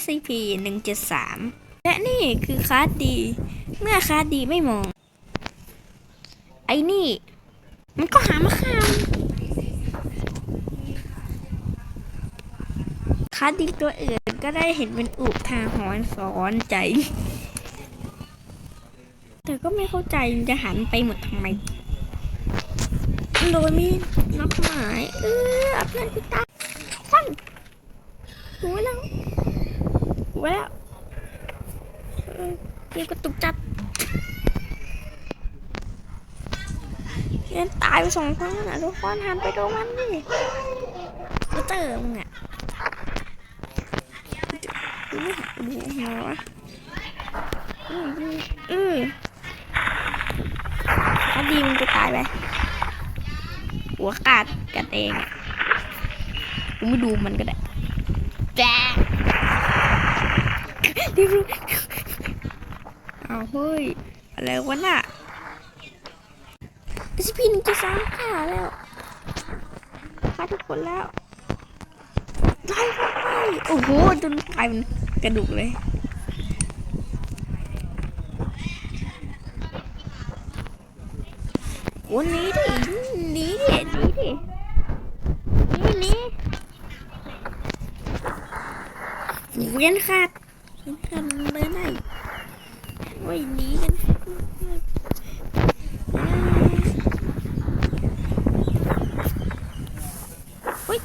SCP 173 และนี่คือคาร์ดดี เมื่อคาร์ดดีไม่มอง ไอ้นี่ มันก็หามาข้ามคาร์ดดีตัวอื่นก็ได้เห็นเป็นอุทาหรณ์สอนใจ แต่ก็ไม่เข้าใจจะหันไปหมดทำไมโดยม่นับหมาย เออเพื่อนกูตายฟันหัวแล้ว หัวแล้วเกมกระตุกจัดเล่นตายไปสองครั้งนะทุกคนหันไปดนมันดิกูเจอมึงอะดูไม่หันดูหัววะอืออือถ้าดีมึงจะตายไปหัวขาดกันเองกูไม่ดูมันก็ได้แจ๊ ดิบเอาเฮ้ย อะไรวะน่ะสพีหนึ่งจะสามขาแล้วฆ่าทุกคนแล้วไล่เข้าไปโอ้โหจนกลายเป็นกระดูกเลยโอ้หนีดิหนีดิหนีดิหนีหนีเวียนขาด những thân mới này. Quay nhí đến Wait.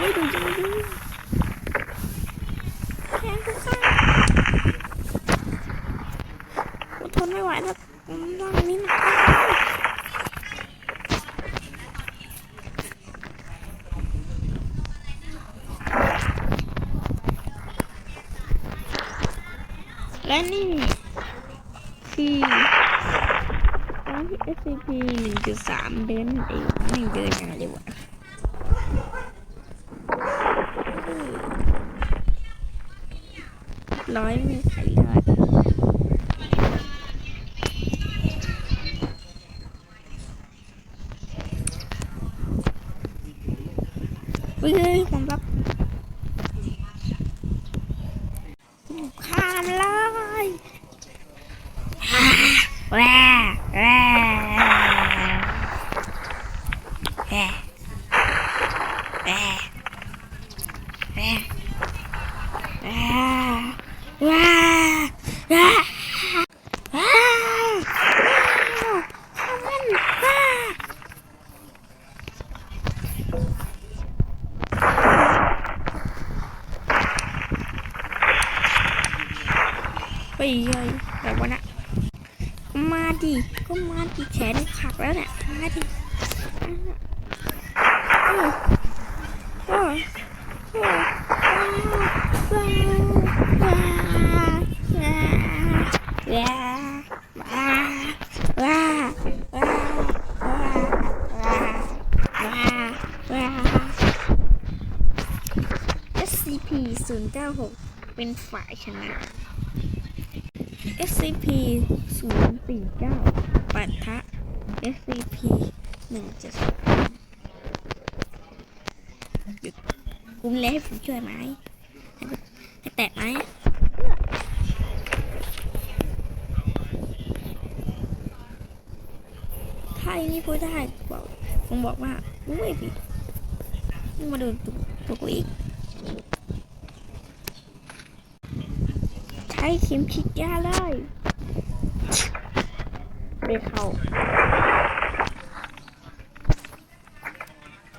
Đi đi. Đi đi. thôi nói hoài nó nó miếng และนี่คือ SCP 1.3เบนเองนี่เดินยังไงดีวะร้อยมีไข่เลือดเฮ้ยผมรับข้ามแล้ว ơi ra. Ra. Ra. Ra. Ra. Ra. ไปเลยแบบว่านะมาดิก็มาดิแขนขาดแล้วเนี่ยมาดิว้าว้าว้าว้าว้าว้า SCP 0 9 6เป็นฝ่ายชนะ SCP 049ปะทะ SCP 172หยุดกูมีอะไรให้ผมช่วยไหมให้แตะไหมถ้าอย่างนี้พูดได้บอกผมบอกว่ากูไม่ผิดมึงมาดนตัวตัวกูอีก ช้เข็มฉีดยาเลยไม่เข้า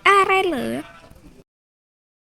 อะไรเหรอ